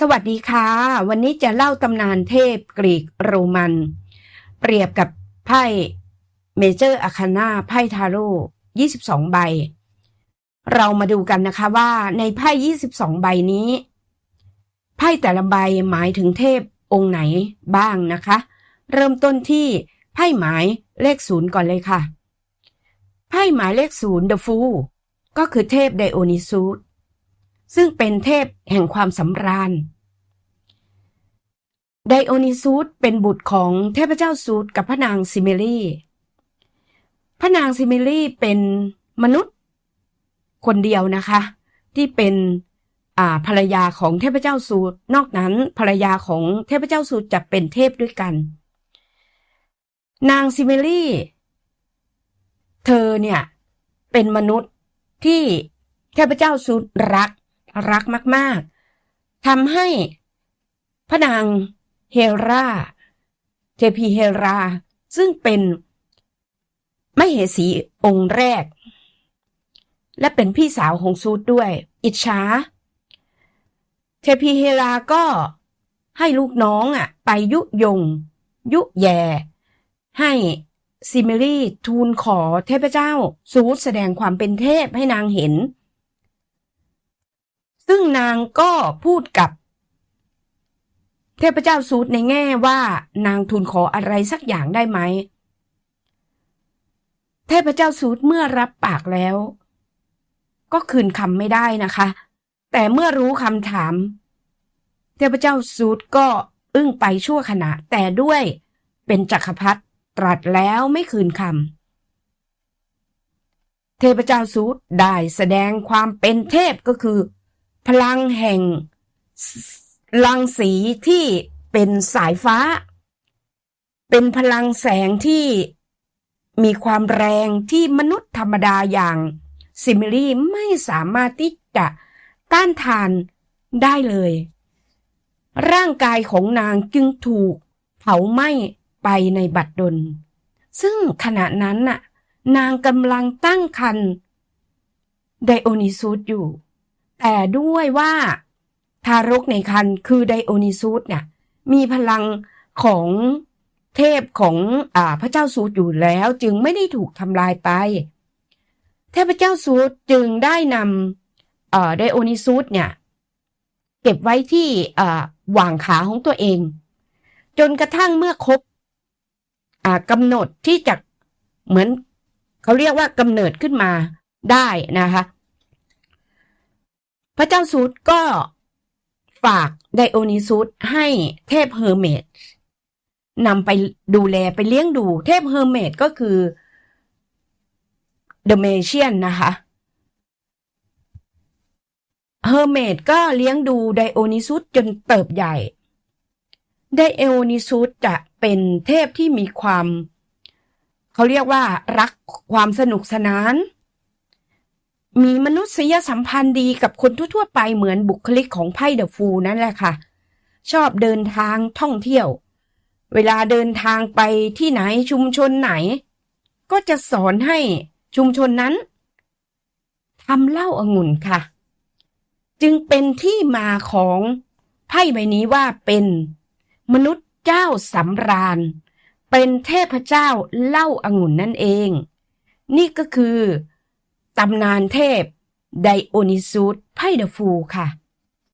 สวัสดีค่ะ วันนี้จะเล่าตำนานเทพกรีกโรมัน เปรียบกับไพ่เมเจอร์อาคานาไพ่ทาโร่22 ใบ เรามาดูกันนะคะว่าในไพ่22 ใบนี้ ไพ่แต่ละใบหมายถึงเทพองค์ไหนบ้างนะคะ เริ่มต้นที่ไพ่หมายเลขศูนย์ก่อนเลยค่ะ ไพ่หมายเลขศูนย์เดอะฟูก็คือเทพไดโอนิซูส ซึ่งเป็นเทพแห่งความสำราญ ไดโอนิซูสเป็นบุตรของเทพเจ้าซูสกับพระนางซิเมลีพระนางซิเมลีเป็นมนุษย์คนเดียวนะคะ ที่เป็นอ่าภรรยาของเทพเจ้าซูสนอกนั้นภรรยาของเทพเจ้าซูสจะเป็นเทพด้วยกัน นางซิเมลีเธอเนี่ยเป็นมนุษย์ที่เทพเจ้าซูสรัก รักมาก ๆทำให้พระนางเฮราเทพีเฮรา ซึ่งเป็นไม่เหสีองค์แรก และเป็นพี่สาวของซูดด้วย อิจฉาเทพีเฮราก็ให้ลูกน้องอะ ไปยุยง ยุแย่ให้ซิเมรีทูลขอเทพเจ้าซูดแสดงความเป็นเทพให้นางเห็น ซึ่งนางก็พูดกับ เทพเจ้าซูดในแง่ว่านางทูลขออะไรสักอย่างได้ไหม เทพเจ้าซูดเมื่อรับปากแล้ว ก็คืนคำไม่ได้นะคะ แต่เมื่อรู้คำถาม เทพเจ้าซูดก็อึ้งไปชั่วขณะ แต่ด้วยเป็นจักรพรรดิตรัสแล้วไม่คืนคำ เทพเจ้าซูดได้แสดงความเป็นเทพก็คือ พลังแห่งลังสีที่เป็นสายฟ้า เป็นพลังแสงที่มีความแรงที่มนุษย์ธรรมดาอย่างซิมิลี่ไม่สามารถที่จะต้านทานได้เลย ร่างกายของนางจึงถูกเผาไหม้ไปในบัดดล ซึ่งขณะนั้นน่ะ นางกำลังตั้งคันไดโอนิซูสอยู่ แต่ด้วยว่าทารกในคันคือไดโอนิซูสเนี่ยมีพลังของเทพของอพระเจ้าซูสอยู่แล้ว จึงไม่ได้ถูกทำลายไป เทพเจ้าซูสจึงได้นำไดโอนิซูสเนี่ยเก็บไว้ที่หว่างขาของตัวเอง จนกระทั่งเมื่อครบกำหนดที่จะเหมือนเขาเรียกว่ากำเนิดขึ้นมาได้นะคะ พระเจ้าซูสก็ฝากไดโอนิซูสให้เทพเฮอร์เมตนำไปดูแลไปเลี้ยงดู เทพเฮอร์เมตก็คือเดอะเมเชียนนะคะเฮอร์เมตก็เลี้ยงดูไดโอนิซุสจนเติบใหญ่ ไดโอนิซุสจะเป็นเทพที่มีความ เขาเรียกว่ารักความสนุกสนาน มีมนุษยสัมพันธ์ดีกับคนทั่วๆไปเหมือนบุคลิกของไพ่เดอะฟูนั่นแหละค่ะ ชอบเดินทางท่องเที่ยว เวลาเดินทางไปที่ไหนชุมชนไหน ก็จะสอนให้ชุมชนนั้นทำเหล้าอางุ่นค่ะ จึงเป็นที่มาของไพ่ใบนี้ว่าเป็นมนุษย์เจ้าสำราญ เป็นเทพเจ้าเหล้าอางุ่นนั่นเอง นี่ก็คือ ตำนานเทพไดโอนิซุสไพ่เดฟูค่ะ